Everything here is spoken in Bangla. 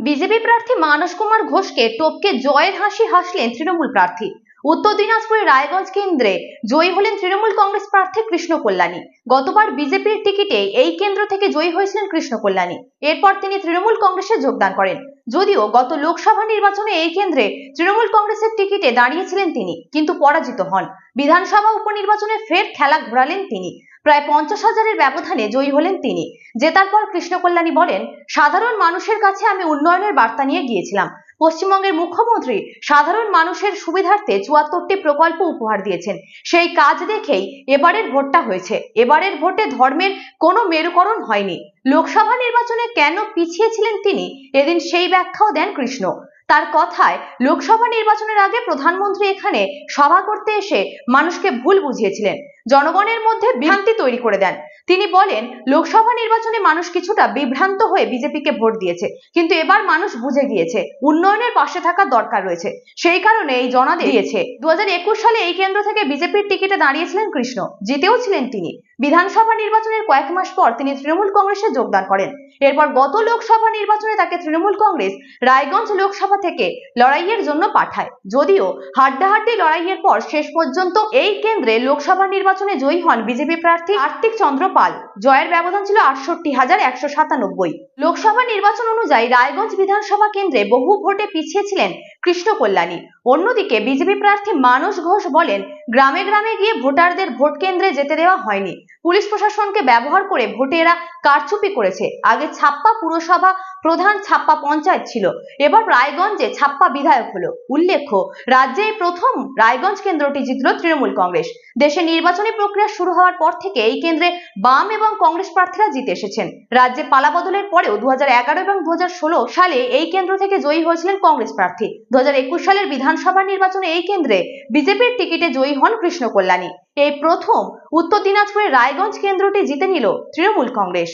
বিজেপি প্রার্থী মানস কুমার ঘোষকে টপকে জয়ের হাসি হাসলেন তৃণমূল প্রার্থী। উত্তর দিনাজপুরের রায়গঞ্জ কেন্দ্রে জয়ী হলেন তৃণমূল কংগ্রেস প্রার্থী কৃষ্ণ কল্যাণী। গতবার বিজেপির টিকিটে এই কেন্দ্র থেকে জয়ী হয়েছিলেন কৃষ্ণ কল্যাণী। এরপর তিনি তৃণমূল কংগ্রেসে যোগদান করেন। যদিও গত লোকসভা নির্বাচনে এই কেন্দ্রে তৃণমূল কংগ্রেসের টিকিটে দাঁড়িয়েছিলেন তিনি, কিন্তু পরাজিত হন। বিধানসভা উপনির্বাচনে ফের খেলা ঘোরালেন তিনি। প্রায় পঞ্চাশ হাজারের ব্যবধানে জয়ী হলেন তিনি। জেতার পর কৃষ্ণ কল্যাণী বলেন, সাধারণ মানুষের কাছে আমি উন্নয়নের বার্তা নিয়ে গিয়েছিলাম। পশ্চিমবঙ্গের মুখ্যমন্ত্রী সাধারণ মানুষের সুবিধার্থে চুয়াত্তরটি প্রকল্প উপহার দিয়েছেন। সেই কাজ দেখেই এবারের ভোটটা হয়েছে। এবারের ভোটে ধর্মের কোনো মেরুকরণ হয়নি। লোকসভা নির্বাচনে কেন পিছিয়েছিলেন তিনি? এদিন সেই ব্যাখ্যাও দেন কৃষ্ণ। তার কথায় লোকসভা নির্বাচনের আগে প্রধানমন্ত্রী এখানে সভা করতে এসে মানুষকে ভুল বুঝিয়েছিলেন। জনগণের মধ্যে বিভ্রান্তি তৈরি করে দেন। তিনি বলেন, লোকসভা নির্বাচনে মানুষ কিছুটা বিভ্রান্ত হয়ে বিজেপিকে ভোট দিয়েছে, কিন্তু এবার মানুষ বুঝে গিয়েছে, উন্নয়নের পাশে থাকার দরকার রয়েছে। সেই কারণে এই জনাদেশ দিয়েছে। দু সালে এই কেন্দ্র থেকে বিজেপির টিকিটে দাঁড়িয়েছিলেন কৃষ্ণ, জিতেও ছিলেন তিনি। বিধানসভা নির্বাচনের কয়েক মাস পর তিনি তৃণমূল কংগ্রেসে যোগদান করেন। এরপর গত লোকসভা নির্বাচনে তাকে তৃণমূল কংগ্রেস রায়গঞ্জ লোকসভা থেকে লড়াইয়ের জন্য পাঠায়। যদিও হাড্ডাহাড্ডি লড়াইয়ের পর শেষ পর্যন্ত এই কেন্দ্রে লোকসভা নির্বাচনে জয়ী হন বিজেপি প্রার্থী কার্তিক চন্দ্র পাল। জয়ের ব্যবধান ছিল আটষট্টি হাজার একশো সাতানব্বই। লোকসভা নির্বাচন অনুযায়ী রায়গঞ্জ বিধানসভা কেন্দ্রে বহু ভোটে পিছিয়ে ছিলেন কৃষ্ণ কল্যাণী অন্যদিকে বিজেপি প্রার্থী মানস ঘোষ বলেন, গ্রামে গ্রামে গিয়ে ভোটারদের ভোট কেন্দ্রে যেতে দেওয়া হয়নি। পুলিশ প্রশাসনকে ব্যবহার করে ভোটেরা কারচুপি করেছে। আগে ছাপ্পা পুরসভা, প্রধান ছাপ্পা পঞ্চায়েত ছিল। এবার রায়গঞ্জে ছাপ্পা বিধায়ক হলো। উল্লেখ্য, রাজ্যে প্রথম রায়গঞ্জ কেন্দ্রটি জিতল তৃণমূল কংগ্রেস। দেশে নির্বাচনী প্রক্রিয়া শুরু হওয়ার পর থেকে এই কেন্দ্রে বাম এবং কংগ্রেস প্রার্থীরা জিতে এসেছেন। রাজ্যে পালা বদলের পরেও দু হাজার এগারো এবং দু হাজার ষোলো সালে এই কেন্দ্র থেকে জয়ী হয়েছিলেন কংগ্রেস প্রার্থী। দু হাজার একুশ সালের বিধানসভা নির্বাচনে এই কেন্দ্রে বিজেপির টিকিটে জয়ী হন কৃষ্ণ কল্যাণী এই প্রথম উত্তর দিনাজপুরের রায়গঞ্জ কেন্দ্রটি জিতে নিল তৃণমূল কংগ্রেস।